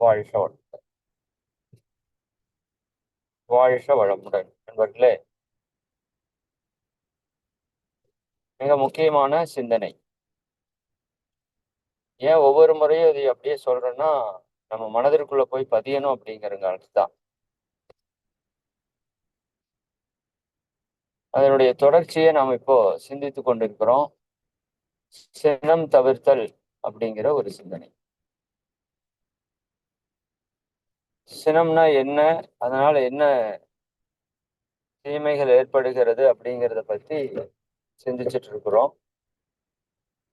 வாழ்க வளமுடன் வாழ்க வளமுடன் நண்பர்களே மிக முக்கியமான சிந்தனை. ஏன் ஒவ்வொரு முறையும் இதை அப்படியே சொல்றேன்னா நம்ம மனதிற்குள்ள போய் பதியணும் அப்படிங்கிறங்காலத்து தான் அதனுடைய தொடர்ச்சியை நாம் இப்போ சிந்தித்து கொண்டிருக்கிறோம். சினம் தவிர்த்தல் அப்படிங்கிற ஒரு சிந்தனை. சினம்னா என்ன? அதனால என்ன தீமைகள் ஏற்படுகிறது அப்படிங்கிறத பத்தி சிந்திச்சுட்டு இருக்கிறோம்.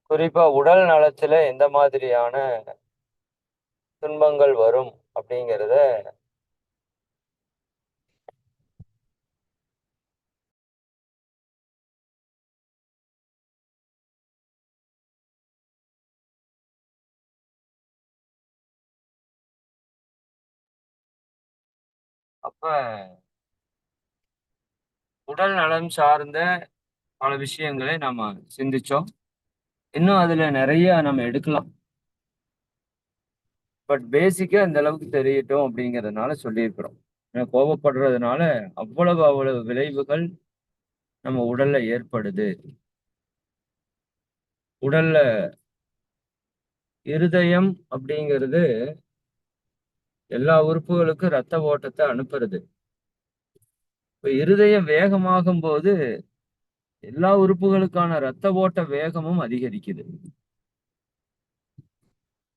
குறிப்பா உடல் நலத்துல எந்த மாதிரியான துன்பங்கள் வரும் அப்படிங்கிறத அப்ப உடல் நலம் சார்ந்த பல விஷயங்களை நாம சிந்திச்சோம். இன்னும் அதுல நிறைய நம்ம எடுக்கலாம். பட் பேசிக்கா இந்த அளவுக்கு தெரியட்டும் அப்படிங்கிறதுனால சொல்லியிருக்கிறோம். கோபப்படுறதுனால அவ்வளவு அவ்வளவு விளைவுகள் நம்ம உடல்ல ஏற்படுது. உடல்ல இருதயம் அப்படிங்கிறது எல்லா உறுப்புகளுக்கும் ரத்த ஓட்டத்தை அனுப்புறது. இப்ப இருதயம் வேகமாகும் போது எல்லா உறுப்புகளுக்கான ரத்த ஓட்ட வேகமும் அதிகரிக்குது.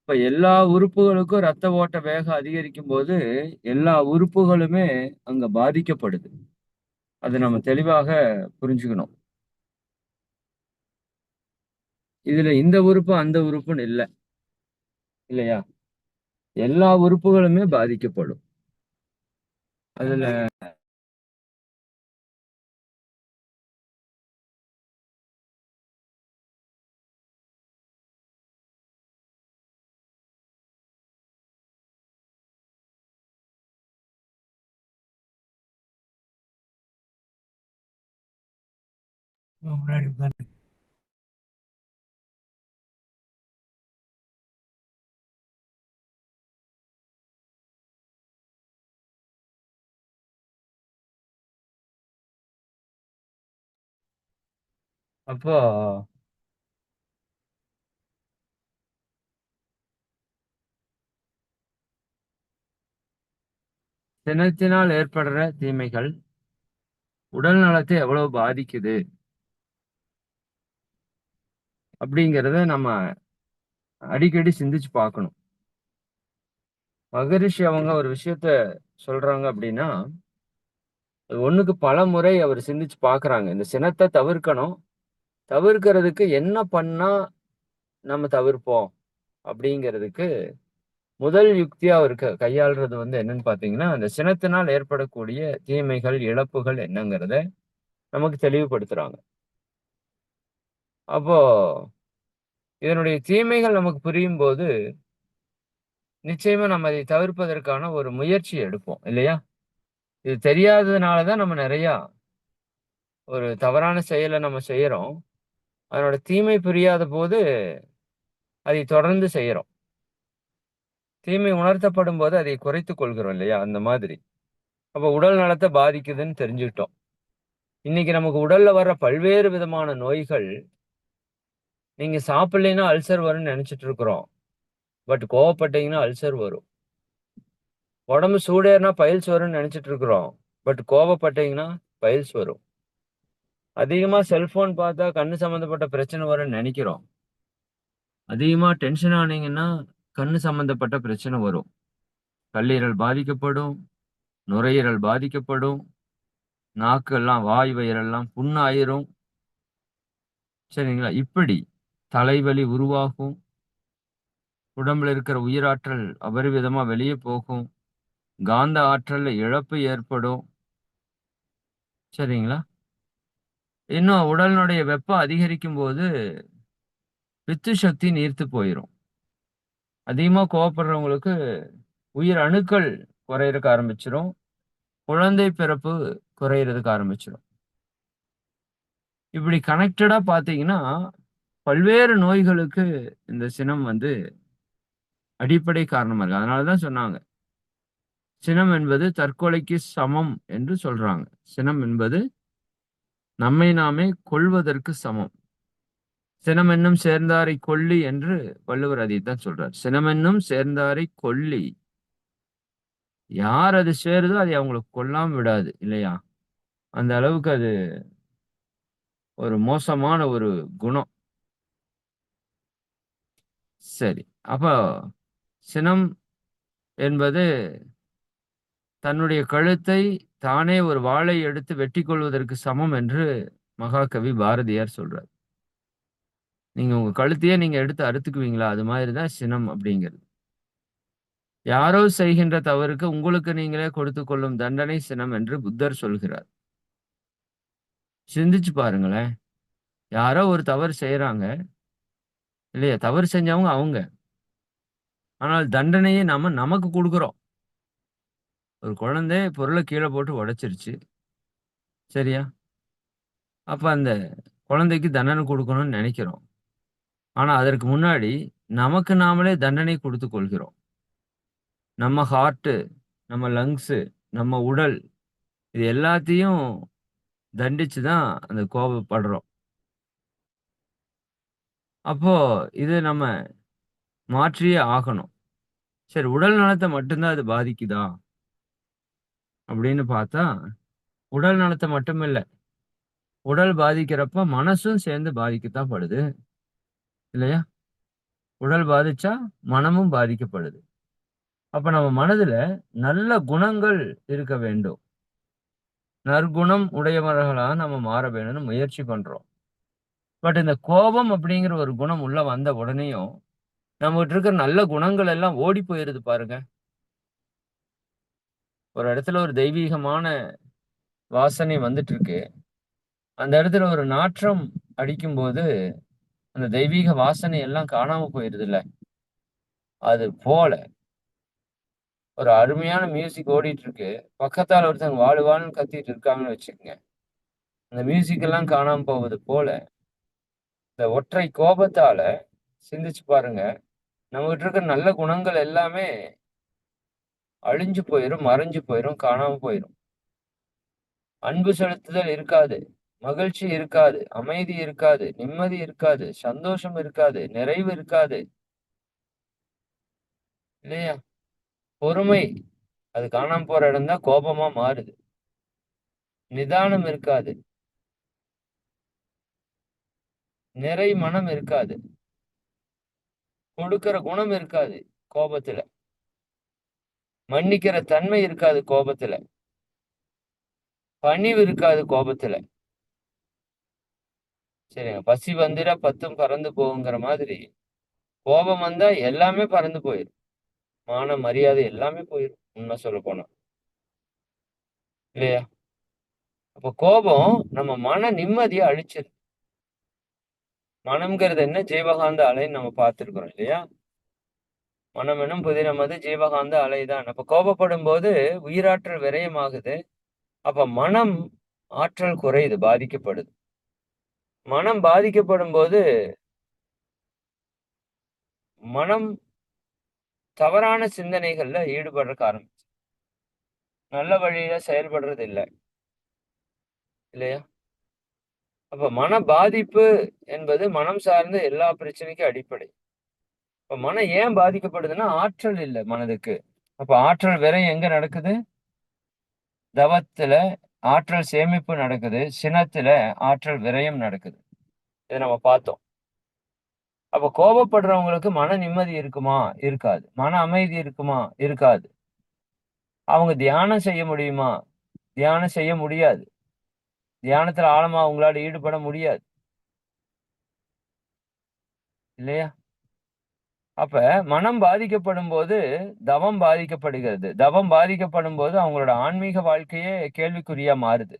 இப்ப எல்லா உறுப்புகளுக்கும் ரத்த ஓட்ட வேகம் அதிகரிக்கும் போது எல்லா உறுப்புகளுமே அங்க பாதிக்கப்படுது. அது நம்ம தெளிவாக புரிஞ்சுக்கணும். இதுல இந்த உறுப்பு அந்த உறுப்புன்னு இல்லை. இல்லையா? எல்லா உறுப்புகளுமே பாதிக்கப்படும். அதுல முன்னாடி உட்காந்து அப்போ சினத்தினால் ஏற்படுற தீமைகள் உடல் நலத்தை எவ்வளவு பாதிக்குது? அப்படிங்கிறத நம்ம அடிக்கடி சிந்திச்சு பார்க்கணும். மகரிஷி அவங்க ஒரு விஷயத்த சொல்றாங்க அப்படின்னா ஒண்ணுக்கு பல முறை அவர் சிந்திச்சு பாக்குறாங்க இந்த சினத்தை தவிர்க்கணும் தவிர்க்கிறதுக்கு என்ன பண்ணா நம்ம தவிர்ப்போம்? அப்படிங்கிறதுக்கு முதல் யுக்தியா அவர் கையாளுறது வந்து என்னன்னு பாத்தீங்கன்னா அந்த சினத்தினால் ஏற்படக்கூடிய தீமைகள் இழப்புகள் என்னங்கிறத நமக்கு தெளிவுபடுத்துறாங்க. அப்போ இதனுடைய தீமைகள் நமக்கு புரியும் போது நிச்சயமா நம்ம அதை தவிர்ப்பதற்கான ஒரு முயற்சி எடுப்போம் இல்லையா? இது தெரியாததுனாலதான் நம்ம நிறைய ஒரு தவறான செயலை நம்ம செய்யறோம். அதனோட தீமை புரியாத போது அதை தொடர்ந்து செய்கிறோம். தீமை உணர்த்தப்படும் போது அதை குறைத்துக் கொள்கிறோம் இல்லையா? அந்த மாதிரி. அப்போ உடல் நலத்தை பாதிக்குதுன்னு தெரிஞ்சுக்கிட்டோம். இன்னைக்கு நமக்கு உடல்ல வர்ற பல்வேறு விதமான நோய்கள் நீங்க சாப்பிடலைன்னா அல்சர் வரும்னு நினைச்சிட்டு இருக்கிறோம். பட் கோவப்பட்டீங்கன்னா அல்சர் வரும். உடம்பு சூடேறினா பயில்ஸ் வரும்னு நினைச்சிட்டு இருக்கிறோம். பட் கோவப்பட்டீங்கன்னா பயில்ஸ் வரும். அதிகமா செல்போன் பார்த்தா கண்ணு சம்மந்தப்பட்ட பிரச்சனை வரும்னு நினைக்கிறோம். அதிகமா டென்ஷன் ஆனீங்கன்னா கண்ணு சம்பந்தப்பட்ட பிரச்சனை வரும். கல்லீரல் பாதிக்கப்படும் நுரையீரல் பாதிக்கப்படும் நாக்கு எல்லாம் வாய் வயிறெல்லாம் புண்ணாயிரும். சரிங்களா? இப்படி தலைவலி உருவாகும். உடம்புல இருக்கிற உயிராற்றல் அபரிவிதமா வெளியே போகும். காந்த ஆற்றல்ல இழப்பு ஏற்படும். சரிங்களா? இன்னும் உடலினுடைய வெப்பம் அதிகரிக்கும் போது பித்து சக்தி நீர்த்து போயிடும் அதிகமா கோவப்படுறவங்களுக்கு உயிர் அணுக்கள் குறையிறதுக்கு ஆரம்பிச்சிடும் குழந்தை பிறப்பு குறையிறதுக்கு ஆரம்பிச்சிடும் இப்படி கனெக்டடா பார்த்தீங்கன்னா பல்வேறு நோய்களுக்கு இந்த சினம் வந்து அடிப்படை காரணமாக இருக்கு. அதனால தான் சொன்னாங்க. சினம் என்பது தற்கொலைக்கு சமம் என்று சொல்றாங்க. சினம் என்பது நம்மை நாமே கொல்வதற்கு சமம். சினமென்னும் சேர்ந்தாரை கொல்லி என்று வள்ளுவர் அதை தான் சொல்றார். சினமென்னும் சேர்ந்தாரை கொல்லி. யார் அது சேருதோ அதை அவங்களுக்கு கொல்லாம விடாது இல்லையா? அந்த அளவுக்கு அது ஒரு மோசமான ஒரு குணம். சரி. அப்போ சினம் என்பது தன்னுடைய கழுத்தை தானே ஒரு வாளை எடுத்து வெட்டி கொள்வதற்கு சமம் என்று மகாகவி பாரதியார் சொல்றார். நீங்க உங்க கழுத்தையே நீங்க எடுத்து அறுத்துக்குவீங்களா? அது மாதிரி தான் சினம் அப்படிங்கிறது. யாரோ செய்கின்ற தவறுக்கு உங்களுக்கு நீங்களே கொடுத்து கொள்ளும் தண்டனை சினம் என்று புத்தர் சொல்கிறார். சிந்திச்சு பாருங்களேன். யாரோ ஒரு தவறு செய்யறாங்க இல்லையா? தவறு செஞ்சவங்க அவங்க. ஆனால் தண்டனையை நாம நமக்கு கொடுக்குறோம் ஒரு குழந்தை பொருள கீழே போட்டு உடைச்சிருச்சு. சரியா? அப்ப அந்த குழந்தைக்கு தண்டனை கொடுக்கணும்னு நினைக்கிறோம் ஆனா அதற்கு முன்னாடி நமக்கு நாமளே தண்டனை கொடுத்து கொள்கிறோம். நம்ம ஹார்ட்டு, நம்ம லங்ஸு, நம்ம உடல் இது எல்லாத்தையும் தண்டிச்சு தான் அந்த கோபப்படுறோம். அப்போ இது நம்ம மாற்றியே ஆகணும். சரி உடல் நலத்தை மட்டும்தான் அது பாதிக்குதா? அப்படின்னு பார்த்தா, உடல் நலத்தை மட்டும் இல்லை உடல் பாதிக்கிறப்ப மனசும் சேர்ந்து பாதிக்கத்தான் படுது. இல்லையா? உடல் பாதிச்சா மனமும் பாதிக்கப்படுது. அப்ப நம்ம மனதுல நல்ல குணங்கள் இருக்க வேண்டும். நற்குணம் உடையவர்களா நம்ம மாற வேணும்னு முயற்சி பண்றோம். பட் இந்த கோபம் அப்படிங்கிற ஒரு குணம் உள்ள வந்த உடனேயும், நம்மகிட்ட இருக்கிற நல்ல குணங்கள் எல்லாம் ஓடி போயிருது பாருங்க. ஒரு இடத்துல ஒரு தெய்வீகமான வாசனை வந்துட்டு இருக்கு. அந்த இடத்துல ஒரு நாற்றம் அடிக்கும்போது, அந்த தெய்வீக வாசனை எல்லாம் காணாம போயிருதுல்ல. அது போல ஒரு அருமையான மியூசிக் ஓடிட்டு இருக்கு. பக்கத்தால ஒருத்தங்க வாழ்வான்னு கத்திட்டு இருக்காங்கன்னு வச்சுக்கோங்க அந்த மியூசிக் எல்லாம் காணாம போவது போல, இந்த ஒற்றை கோபத்தால சிந்திச்சு பாருங்க. நம்மகிட்ட இருக்கிற நல்ல குணங்கள் எல்லாமே அழிஞ்சு போயிரும், மறைஞ்சு போயிரும், காணாம போயிரும். அன்பு செலுத்துதல் இருக்காது. மகிழ்ச்சி இருக்காது. அமைதி இருக்காது. நிம்மதி இருக்காது. சந்தோஷம் இருக்காது. நிறைவு இருக்காது. இல்லையா? பொறுமை அது காணாம போற இடம் தான் கோபமா மாறுது. நிதானம் இருக்காது. நிறை மனம் இருக்காது. கொடுக்கிற குணம் இருக்காது கோபத்துல. மன்னிக்கிற தன்மை இருக்காது கோபத்துல. பணிவு இருக்காது கோபத்துல. சரிங்க. பசி வந்துட பத்தும் பறந்து போகுங்கிற மாதிரி, கோபம் வந்தா எல்லாமே பறந்து போயிரும். மான, மரியாதை எல்லாமே போயிரும். உண்மை சொல்ல போனா இல்லையா? அப்ப கோபம் நம்ம மன நிம்மதியை அழிச்சிருது. மனம்ங்கிறது என்ன? ஜீவகாந்த அலைன்னு நம்ம பார்த்திருக்கிறோம் இல்லையா? மனம் எனும் புதினமது ஜீவகாந்த அலைதான். அப்ப கோபப்படும்போது உயிராற்றல் விரயமாகுது. அப்ப மனம் ஆற்றல் குறையுது, பாதிக்கப்படுது. மனம் பாதிக்கப்படும் போது மனம் தவறான சிந்தனைகள்ல ஈடுபடுறக்கு ஆரம்பிச்சு. நல்ல வழியில செயல்படுறது இல்ல. இல்லையா? அப்ப மன பாதிப்பு என்பது மனம் சார்ந்த எல்லா பிரச்சனைக்கும் அடிப்படை. இப்ப மனம் ஏன் பாதிக்கப்படுதுன்னா, ஆற்றல் இல்ல மனதுக்கு. அப்ப ஆற்றல் விரயம் எங்க நடக்குது? தவத்துல ஆற்றல் சேமிப்பு நடக்குது. சினத்துல ஆற்றல் விரயம் நடக்குது. இத நம்ம பார்த்தோம். அப்ப கோபப்படுறவங்களுக்கு மன நிம்மதி இருக்குமா? இருக்காது. மன அமைதி இருக்குமா? இருக்காது. அவங்க தியானம் செய்ய முடியுமா? தியானம் செய்ய முடியாது. தியானத்துல ஆழமா அவங்களால ஈடுபட முடியாது. இல்லையா? அப்ப மனம் பாதிக்கப்படும் போது தவம் பாதிக்கப்படுகிறது. தவம் பாதிக்கப்படும் போது அவங்களோட ஆன்மீக வாழ்க்கையே கேள்விக்குறியா மாறுது.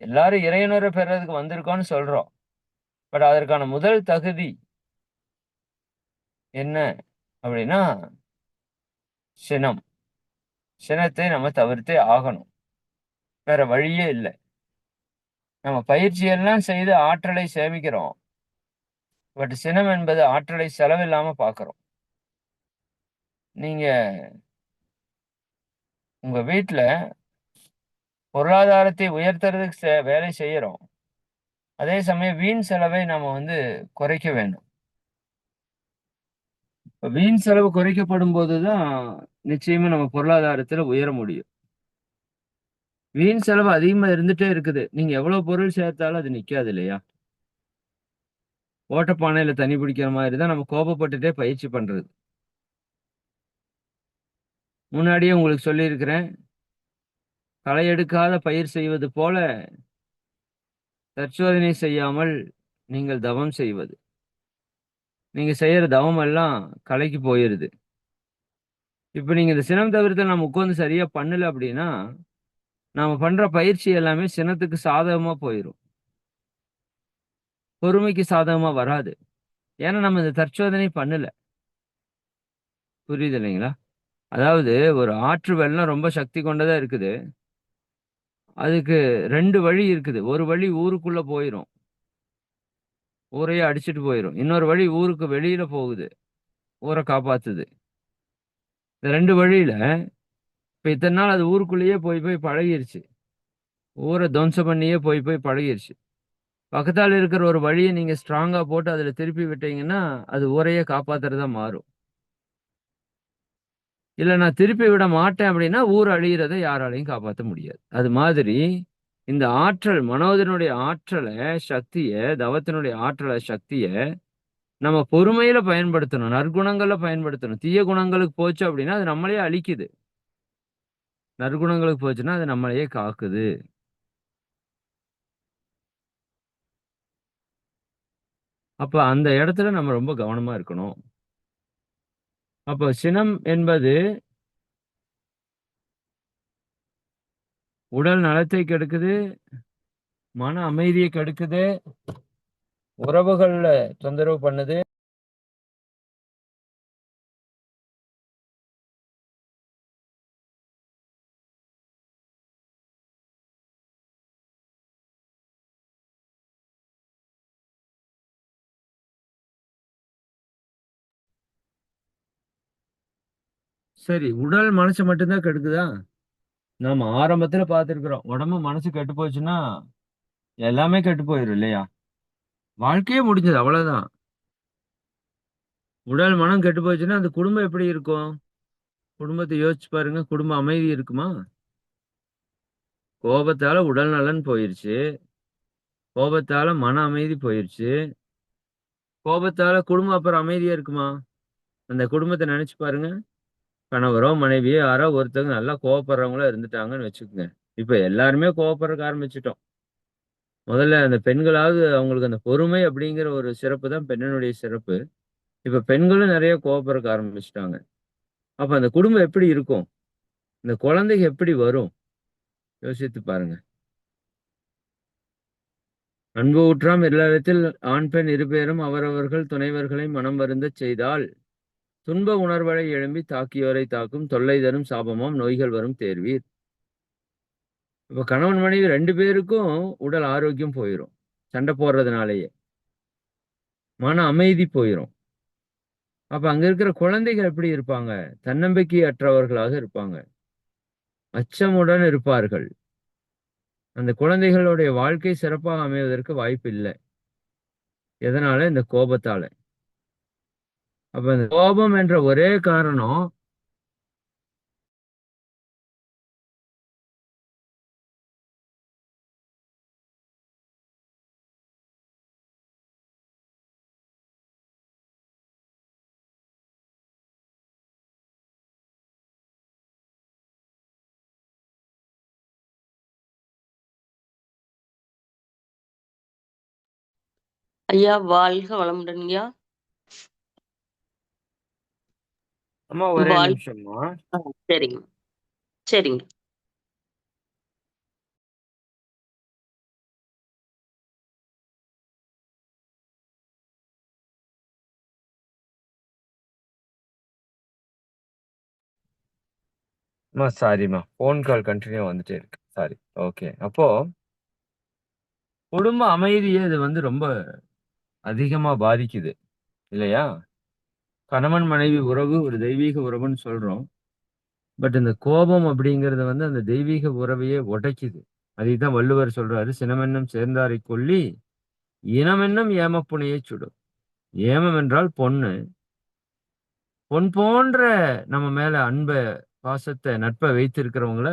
எல்லாரும் இறையுணர்வு பெறதுக்கு வந்திருக்கோம்னு சொல்றோம். பட் அதற்கான முதல் தகுதி என்ன? அப்படின்னா சினம். சினத்தை நம்ம தவிர்த்தே ஆகணும். வேற வழியே இல்லை நம்ம பயிற்சி எல்லாம் செய்து ஆற்றலை சேமிக்கிறோம். பட் சினம் என்பது ஆற்றலை செலவில்லாம பார்க்குறோம் நீங்க உங்க வீட்டில் பொருளாதாரத்தை உயர்த்துறதுக்கு செ வேலை செய்யறோம். அதே சமயம் வீண் செலவை நாம வந்து குறைக்க வேண்டும். இப்ப வீண் செலவு குறைக்கப்படும் தான் நிச்சயமா நம்ம பொருளாதாரத்துல உயர முடியும். வீண் செலவு அதிகமா இருந்துட்டே இருக்குது. நீங்க எவ்வளவு பொருள் சேர்த்தாலும் அது நிக்காது இல்லையா? ஓட்டப்பானையில தண்ணி பிடிக்கிற மாதிரி தான் நம்ம கோபப்பட்டுட்டே பயிற்சி பண்றது. முன்னாடியே உங்களுக்கு சொல்லியிருக்கிறேன். களை எடுக்காத பயிர் செய்வது போல தற்சோதனை செய்யாமல் நீங்கள் தவம் செய்வது. நீங்க செய்யற தவம் எல்லாம் களைக்கு போயிருது. இப்ப நீங்க இந்த சினம் தவிர்த்து நம்ம உட்கார்ந்து சரியா பண்ணல அப்படின்னா, நாம பண்ற பயிற்சி எல்லாமே சினத்துக்கு சாதகமா போயிரும். பொறுமைக்கு சாதகமா வராது. ஏன்னா நம்ம இந்த தற்சோதனை பண்ணல. புரியுது இல்லைங்களா? அதாவது ஒரு ஆற்று வெள்ளம் ரொம்ப சக்தி கொண்டதா இருக்குது. அதுக்கு ரெண்டு வழி இருக்குது. ஒரு வழி ஊருக்குள்ள போயிரும். ஊரையே அடிச்சுட்டு போயிரும். இன்னொரு வழி ஊருக்கு வெளியில போகுது. ஊரை காப்பாத்துது. இந்த ரெண்டு வழியில இப்ப இத்தனை நாள் அது ஊருக்குள்ளேயே போய் போய் பழகிருச்சு. ஊரை துவம்சம் பண்ணியே போய் போய் பழகிருச்சு. பக்கத்தால இருக்கிற ஒரு வழிய நீங்க ஸ்ட்ராங்கா போட்டு அதுல திருப்பி விட்டீங்கன்னா, அது ஊரையே காப்பாத்துறதா மாறும். இல்ல நான் திருப்பி விட மாட்டேன் அப்படின்னா, ஊர் அழியிறத யாராலையும் காப்பாத்த முடியாது. அது மாதிரி இந்த ஆற்றல் மனோதனுடைய ஆற்றல, சக்திய, தவத்தினுடைய ஆற்றல, சக்திய நம்ம பொறுமையில பயன்படுத்தணும். நற்குணங்கள்ல பயன்படுத்தணும். தீய குணங்களுக்கு போச்சு அப்படின்னா, அது நம்மளையே அழிக்குது. நற்குணங்களுக்கு போச்சுன்னா, அது நம்மளையே காக்குது. அப்ப அந்த இடத்துல நம்ம ரொம்ப கவனமா இருக்கணும். அப்ப சினம் என்பது உடல் நலத்தை கெடுக்குது. மன அமைதியை கெடுக்குது. உறவுகள்ல தொந்தரவு பண்ணுது. சரி, உடல் மனசு மட்டும்தான் கெடுக்குதா? நாம ஆரம்பத்துல பார்த்திருக்கிறோம். உடம்பு, மனசு கெட்டு போச்சுன்னா, எல்லாமே கெட்டு போயிரும் இல்லையா? வாழ்க்கையே முடிஞ்சது அவ்வளவுதான். உடல், மனம் கெட்டு போச்சுன்னா, அந்த குடும்பம் எப்படி இருக்கும்? குடும்பத்தை யோசிச்சு பாருங்க. குடும்ப அமைதி இருக்குமா? கோபத்தால உடல் நலன் போயிருச்சு. கோபத்தால மன அமைதி போயிருச்சு. கோபத்தால குடும்பம் அப்புறம் அமைதியா இருக்குமா? அந்த குடும்பத்தை நினைச்சு பாருங்க. கணவரோ, மனைவியோ யாரோ ஒருத்தங்க நல்லா கோவப்படுறவங்களா இருந்துட்டாங்கன்னு வச்சுக்கோங்க இப்ப எல்லாருமே கோவப்படுறக்கு ஆரம்பிச்சிட்டோம் முதல்ல அந்த பெண்களாவது அவங்களுக்கு அந்த பொறுமை அப்படிங்கிற ஒரு சிறப்பு தான் பெண்ணனுடைய சிறப்பு. இப்ப பெண்களும் நிறைய கோவப்படுறதுக்கு ஆரம்பிச்சிட்டாங்க அப்ப அந்த குடும்பம் எப்படி இருக்கும்? இந்த குழந்தைக எப்படி வரும்? யோசித்து பாருங்க. அன்பு ஊற்றாம் இடத்தில் ஆண், பெண் இருபேரும் அவரவர்கள் துணைவர்களை மனம் வருந்த செய்தால், துன்ப உணர்வழை எழும்பி தாக்கியோரை தாக்கும் தொல்லை தரும் சாபமாம் நோய்கள் வரும் தேர்வீர். இப்ப கணவன், மனைவி ரெண்டு பேருக்கும் உடல் ஆரோக்கியம் போயிரும். சண்டை போடுறதுனாலேயே மன அமைதி போயிரும். அப்ப அங்க இருக்கிற குழந்தைகள் எப்படி இருப்பாங்க? தன்னம்பிக்கையற்றவர்களாக இருப்பாங்க. அச்சமுடன் இருப்பார்கள். அந்த குழந்தைகளுடைய வாழ்க்கை சிறப்பாக அமைவதற்கு வாய்ப்பு இல்லை எதனால? இந்த கோபத்தால. அப்ப இந்த கோபம் என்ற ஒரே காரணம் ஐயா வாழ்க வளமுடன்யா. அம்மா ஒரே நிமிஷம்மா. சரிங்க. சரிங்க. அம்மா சாரிம்மா. ஃபோன் கால் கன்டின்யூவா வந்துட்டே இருக்கு. சாரி. ஓகே. அப்போ குடும்ப அமைதிய இது வந்து ரொம்ப அதிகமா பாதிக்குது. இல்லையா? கணவன் மனைவி உறவு ஒரு தெய்வீக உறவுன்னு சொல்றோம். பட் இந்த கோபம் அப்படிங்கிறது வந்து அந்த தெய்வீக உறவையே உடைக்குது. அதை தான் வள்ளுவர் சொல்றாரு, "சினமென்னும் சேர்ந்தாரை கொள்ளி, இனமென்னும் ஏமப்புனையை சுடும்." ஏமம் என்றால் பொண்ணு பொன் போன்ற நம்ம மேல அன்ப, பாசத்தை நட்ப வைத்திருக்கிறவங்கள,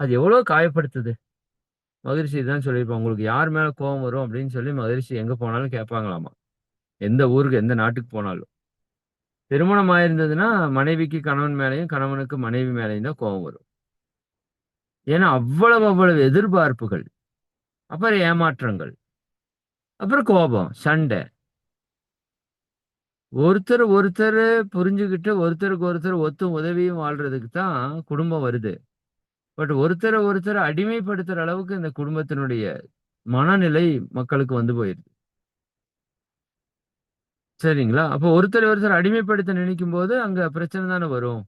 அது எவ்வளோ காயப்படுத்துது. மகிழ்ச்சி தான் சொல்லியிருப்பாங்க. "உங்களுக்கு யார் மேல கோபம் வரும்?" அப்படின்னு சொல்லி மகிழ்ச்சி எங்க போனாலும் கேட்பாங்களாமா. எந்த ஊருக்கு, எந்த நாட்டுக்கு போனாலும். திருமணம் ஆயிருந்ததுன்னா, மனைவிக்கு கணவன் மேலயும், கணவனுக்கு மனைவி மேலையும் தான் கோபம் வரும். ஏன்னா, அவ்வளவு அவ்வளவு எதிர்பார்ப்புகள். அப்புறம் ஏமாற்றங்கள். அப்புறம் கோபம், சண்டை. ஒருத்தர் ஒருத்தர் புரிஞ்சுகிட்டு, ஒருத்தருக்கு ஒருத்தர் ஒத்தும் உதவியும் வாழ்றதுக்கு தான் குடும்பம் வருது. பட் ஒருத்தரை ஒருத்தர் அடிமைப்படுத்துற அளவுக்கு இந்த குடும்பத்தினுடைய மனநிலை மக்களுக்கு வந்து போயிருது. சரிங்களா? அப்போ ஒருத்தர் ஒருத்தர் அடிமைப்படுத்த நினைக்கும்போது, அங்க பிரச்சனை தானே வரும்.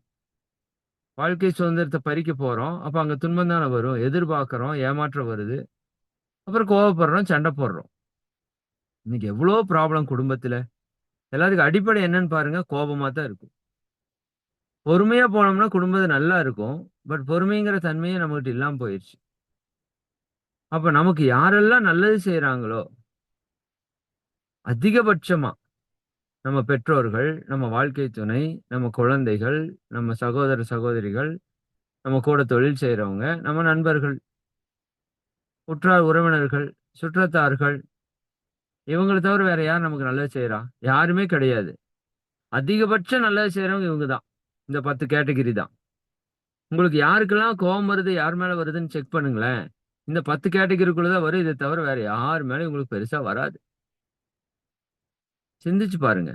வாழ்க்கை சுதந்திரத்த பறிக்க போறோம். அப்ப அங்க துன்பம் தானே வரும். எதிர்பார்க்கிறோம், ஏமாற்றம் வருது. அப்புறம் கோவப்படுறோம், சண்டை போடுறோம். இன்னைக்கு எவ்வளோ ப்ராப்ளம் குடும்பத்துல எல்லாத்துக்கும் அடிப்படை என்னன்னு பாருங்க, கோபமா தான் இருக்கும். பொறுமையா போனோம்னா குடும்பம் நல்லா இருக்கும். பட் பொறுமைங்கிற தன்மையே நம்மகிட்ட இல்லாம போயிருச்சு. அப்ப நமக்கு யாரெல்லாம் நல்லது செய்றாங்களோ அதிகபட்சமா நம்ம பெற்றோர்கள், நம்ம வாழ்க்கை துணை, நம்ம குழந்தைகள், நம்ம சகோதர, சகோதரிகள், நம்ம கூட தொழில் செய்கிறவங்க நம்ம நண்பர்கள். உற்றார் உறவினர்கள், சுற்றத்தார்கள். இவங்களை தவிர வேற யார் நமக்கு நல்லது செய்கிறா யாருமே கிடையாது. அதிகபட்சம் நல்லது செய்கிறவங்க இவங்க தான். இந்த பத்து கேட்டகிரி தான். உங்களுக்கு யாருக்கெல்லாம் கோபம் வருது, யார் மேலே வருதுன்னு செக் பண்ணுங்களேன். இந்த பத்து கேட்டகிரிக்குள்ளே தான் வரும். இதை தவிர வேற யார் மேலே உங்களுக்கு பெருசாக வராது. சிந்திச்சு பாருங்க.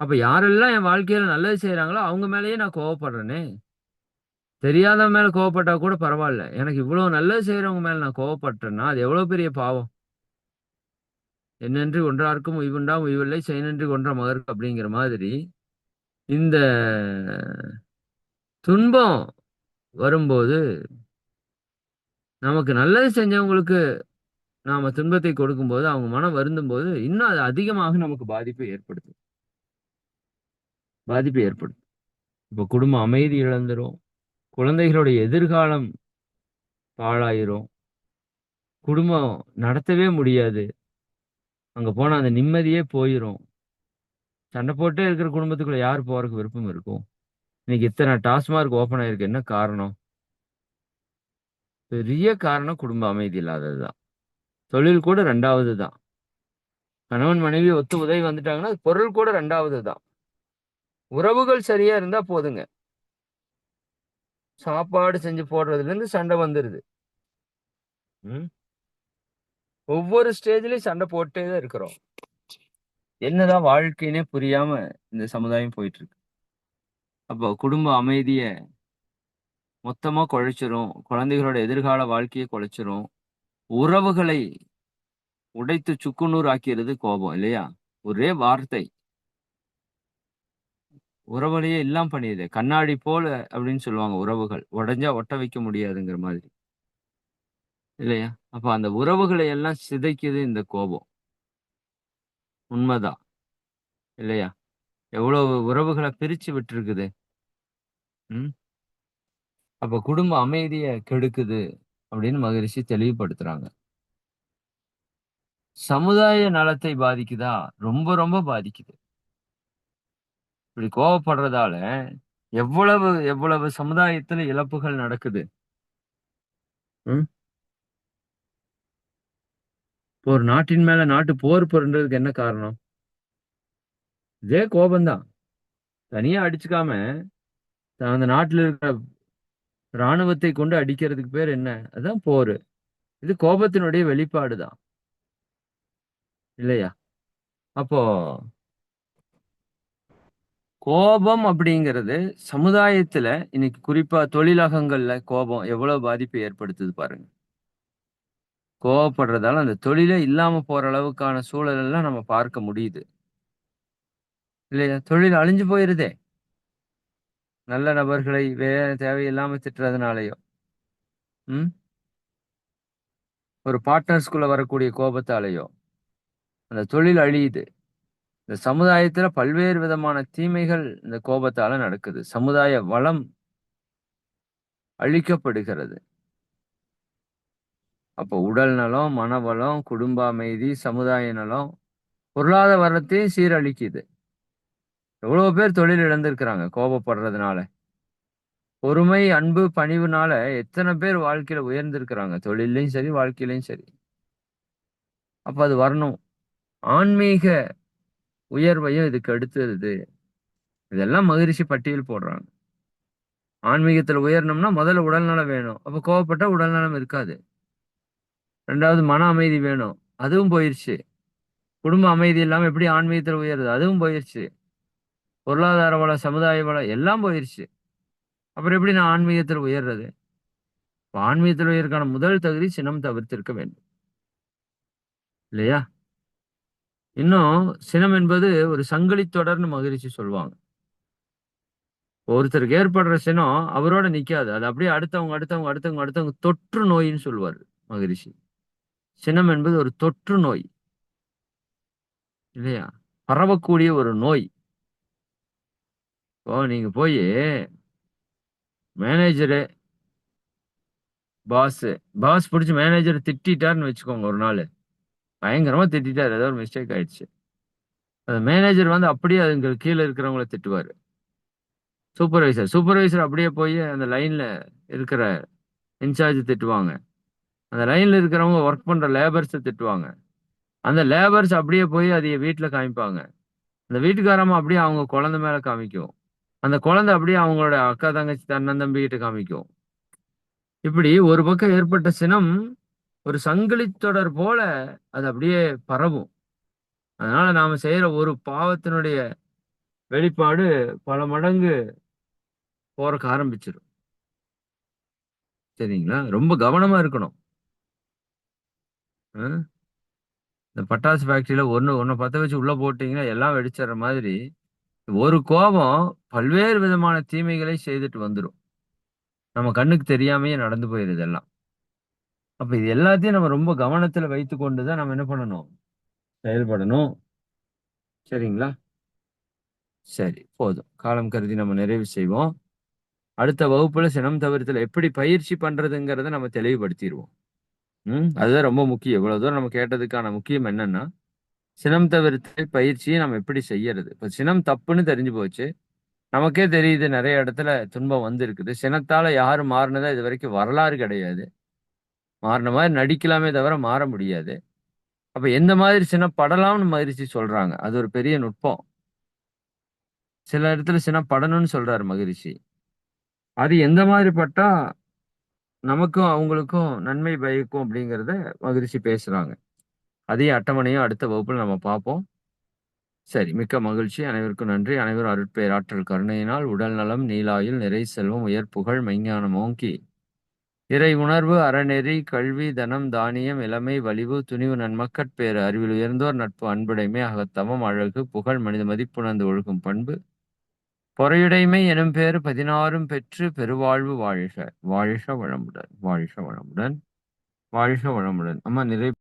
அப்ப யாரெல்லாம் என் வாழ்க்கையில நல்லது செய்யறாங்களோ அவங்க மேலேயே நான் கோவப்படுறேனே. தெரியாத மேல கோவப்பட்டா கூட பரவாயில்ல எனக்கு இவ்வளவு நல்லது செய்யறவங்க மேல நான் கோவப்பட்டேன்னா, அது எவ்வளோ பெரிய பாவம். என்னென்று ஒன்றாருக்கும் உய்வுண்டாம் உய்வில்லை, செய்நன்றி கொன்ற மகருக்கு அப்படிங்கிற மாதிரி, இந்த துன்பம் வரும்போது நமக்கு நல்லது செஞ்சவங்களுக்கு நாம துன்பத்தை கொடுக்கும்போது, அவங்க மனம் வருந்தும் போது இன்னும் அது அதிகமாக நமக்கு பாதிப்பை ஏற்படுத்தும். பாதிப்பை ஏற்படுத்தும். இப்ப குடும்ப அமைதி இழந்துரும். குழந்தைகளுடைய எதிர்காலம் பாழாயிரும். குடும்பம் நடத்தவே முடியாது. அங்க போனா அந்த நிம்மதியே போயிரும். சண்டை போட்டே இருக்கிற குடும்பத்துக்குள்ள யார் போறதுக்கு விருப்பம் இருக்கும்? இன்னைக்கு இத்தனை டாஸ்மார்க் ஓப்பன் ஆயிருக்கு. என்ன காரணம்? பெரிய காரணம் குடும்ப அமைதி இல்லாதது தான். தொழில் கூட 2வது தான். கணவன் மனைவி ஒத்து உதவி வந்துட்டாங்கன்னா, பொருள் கூட 2வது தான். உறவுகள் சரியா இருந்தா போதுங்க. சாப்பாடு செஞ்சு போடுறதுலேருந்து சண்டை வந்துருது. ம். ஒவ்வொரு ஸ்டேஜ்லயும் சண்டை போட்டே தான் இருக்கிறோம். என்னதான் வாழ்க்கைன்னே புரியாம இந்த சமுதாயம் போயிட்டு இருக்கு. அப்போ குடும்ப அமைதிய மொத்தமா குழைச்சிரும். குழந்தைகளோட எதிர்கால வாழ்க்கைய குலைச்சிரும். உறவுகளை உடைத்து சுக்குநூறு ஆக்கிறது கோபம் இல்லையா? ஒரே வார்த்தை. உறவுகளையே எல்லாம் பண்ணிடுது கண்ணாடி போல அப்படின்னு சொல்லுவாங்க உறவுகள். உடைஞ்சா ஒட்ட வைக்க முடியாதுங்கிற மாதிரி. இல்லையா? அப்ப அந்த உறவுகளை எல்லாம் சிதைக்குது இந்த கோபம். உண்மைதான் இல்லையா? எவ்வளவு உறவுகளை பிரிச்சு விட்டுருக்குது. ம். அப்ப குடும்ப அமைதியை கெடுக்குது அப்படின்னு மகரிஷி தெளிவுபடுத்துறாங்க. சமுதாய நலத்தை பாதிக்குதா? ரொம்ப ரொம்ப பாதிக்குது. இப்படி கோவப்படுறதால எவ்வளவு எவ்வளவு சமுதாயத்துல இழப்புகள் நடக்குது. ஒரு நாட்டின் மேல நாட்டு போர் பொருன்றதுக்கு என்ன காரணம்? இதே கோபம்தான் தனியா அடிச்சுக்காம, அந்த நாட்டுல இருக்கிற ராணுவத்தை கொண்டு அடிக்கிறதுக்கு பேர் என்ன? அதான் போரு. இது கோபத்தினுடைய வெளிப்பாடு தான். இல்லையா? அப்போ கோபம் அப்படிங்கிறது சமுதாயத்துல இன்னைக்கு குறிப்பா தொழிலகங்கள்ல கோபம் எவ்வளவு பாதிப்பை ஏற்படுத்துது பாருங்க. கோவப்படுறதால அந்த தொழிலே இல்லாம போற அளவுக்கான சூழல் எல்லாம் நம்ம பார்க்க முடியுது. இல்லையா? தொழில் அழிஞ்சு போயிருதே. நல்ல நபர்களை வே தேவையில்லாம திட்டுறதுனாலயோ. ம். ஒரு பார்ட்னர்ஸ்குள்ள வரக்கூடிய கோபத்தாலயோ. அந்த தொழில் அழியுது இந்த சமுதாயத்துல பல்வேறு விதமான தீமைகள் இந்த கோபத்தால நடக்குது சமுதாய வளம் அழிக்கப்படுகிறது அப்போ உடல் நலம் மனவளம் குடும்ப அமைதி சமுதாய நலம் பொருளாதார வரத்தையும் சீரழிக்குது எவ்வளவு பேர் தொழில் இழந்திருக்கிறாங்க கோபப்படுறதுனால. பொறுமை அன்பு பணிவுனால எத்தனை பேர் வாழ்க்கையில உயர்ந்திருக்கிறாங்க. தொழிலையும் சரி வாழ்க்கையிலையும் சரி. அப்ப அது வரணும். ஆன்மீக உயர்வையும் இதுக்கு எடுத்துருது. இதெல்லாம் மகிழ்ச்சி பட்டியல் போடுறாங்க. ஆன்மீகத்துல உயரணும்னா முதல்ல உடல்நலம் வேணும். அப்ப கோவப்பட்டா உடல்நலம் இருக்காது. ரெண்டாவது மன அமைதி வேணும். அதுவும் போயிருச்சு. குடும்ப அமைதி இல்லாம எப்படி ஆன்மீகத்துல உயருது? அதுவும் போயிருச்சு. பொருளாதார வளம் சமுதாய வளம் எல்லாம் போயிருச்சு. அப்புறம் எப்படி நான் ஆன்மீகத்தில் உயர்றது? ஆன்மீகத்தில் உயர்க்கான முதல் தகுதி சினம் தவிர்த்திருக்க வேண்டும். இல்லையா? இன்னும் சினம் என்பது ஒரு சங்கிலி தொடர்னு மகிழ்ச்சி சொல்லுவாங்க. ஒருத்தருக்கு ஏற்படுற சினம் அவரோட நிக்காது. அது அப்படியே அடுத்தவங்க அடுத்தவங்க அடுத்தவங்க அடுத்தவங்க தொற்று நோயின்னு சொல்லுவார் மகிழ்ச்சி. சினம் என்பது ஒரு தொற்று நோய். இல்லையா? பரவக்கூடிய ஒரு நோய். இப்போ நீங்க போய் மேனேஜரு பாஸ் பாஸ் பிடிச்சி மேனேஜர் திட்டாருன்னு வச்சுக்கோங்க ஒரு நாள். பயங்கரமா திட்டார் ஏதோ ஒரு மிஸ்டேக் ஆயிடுச்சு. அந்த மேனேஜர் வந்து அப்படியே அதுங்க கீழே இருக்கிறவங்கள திட்டுவார். சூப்பர்வைசர் சூப்பர்வைசர் அப்படியே போய் அந்த லைன்ல இருக்கிற இன்சார்ஜ் திட்டுவாங்க. அந்த லைன்ல இருக்கிறவங்க ஒர்க் பண்ற லேபர்ஸை திட்டுவாங்க. அந்த லேபர்ஸ் அப்படியே போய் அதைய வீட்டில் காமிப்பாங்க. அந்த வீட்டுக்காரமா அப்படியே அவங்க குழந்தை மேல காமிக்கும். அந்த குழந்தை அப்படியே அவங்களோட அக்கா தங்கச்சி தன்னன் தம்பி கிட்ட காமிக்கும். இப்படி ஒரு பக்கம் ஏற்பட்ட சினம் ஒரு சங்கிலி தொடர் போல அது அப்படியே பரவும். அதனால நாம செய்யற ஒரு பாவத்தினுடைய வெளிப்பாடு பல மடங்கு போறக்க ஆரம்பிச்சிடும் சரிங்களா? ரொம்ப கவனமா இருக்கணும். இந்த பட்டாசு ஃபேக்டரியில ஒன்று ஒன்று பற்ற வச்சு உள்ள போட்டிங்கன்னா எல்லாம் வெடிச்சிடுற மாதிரி ஒரு கோபம் பல்வேறு விதமான தீமைகளை செய்துட்டு வந்துடும் நம்ம கண்ணுக்கு தெரியாமையே நடந்து போயிருது எல்லாம் அப்ப இது எல்லாத்தையும் நம்ம ரொம்ப கவனத்துல வைத்து கொண்டுதான் நம்ம என்ன பண்ணணும்? செயல்படணும். சரிங்களா? சரி போதும். காலம் கருதி நம்ம நிறைவு செய்வோம். அடுத்த வகுப்புல சினம் தவிர்த்துல எப்படி பயிற்சி பண்றதுங்கிறத நம்ம தெளிவுபடுத்திடுவோம் ம் அதுதான் ரொம்ப முக்கியம். இவ்வளவு தூரம் நம்ம கேட்டதுக்கான முக்கியம் என்னன்னா சினம் தவிர்த்து பயிற்சியை நம்ம எப்படி செய்யறது? இப்போ சினம் தப்புன்னு தெரிஞ்சு போச்சு. நமக்கே தெரியுது நிறைய இடத்துல துன்பம் வந்திருக்குது. சினத்தால யாரும் மாறினதா இது வரைக்கும் வரலாறு கிடையாது. மாறின மாதிரி நடிக்கலாமே தவிர மாற முடியாது. அப்ப எந்த மாதிரி சினம் படலாம்னு மகிழ்ச்சி சொல்றாங்க. அது ஒரு பெரிய நுட்பம். சில இடத்துல சினப்படணும்னு சொல்றாரு மகிழ்ச்சி. அது எந்த மாதிரி பட்டா நமக்கும் அவங்களுக்கும் நன்மை பயக்கும் அப்படிங்கிறத மகிழ்ச்சி பேசுறாங்க. அதையும் அட்டவணையும் அடுத்த வகுப்பில் நம்ம பார்ப்போம். சரி மிக்க மகிழ்ச்சி. அனைவருக்கும் நன்றி. அனைவரும் அருட்பேராற்றல் கருணையினால் உடல் நலம் நீலாயில் நிறை செல்வம் உயர் புகழ் மெஞ்ஞானம் ஓங்கி. இறை உணர்வு அறநெறி கல்வி தனம் தானியம் இளமை வலிவு துணிவு நன்மக்கட்பேறு அறிவில் உயர்ந்தோர் நட்பு அன்புடைமை அகத்தமம் அழகு புகழ் மனித மதிப்புணர்ந்து ஒழுகும் பண்பு. பொறையுடைமை எனும் பேறு பதினாறும் பெற்று பெருவாழ்வு வாழ்க. வாழ்க வளமுடன் வாழ்க வளமுடன் வாழ்க வளமுடன். அம்மா நிறைவு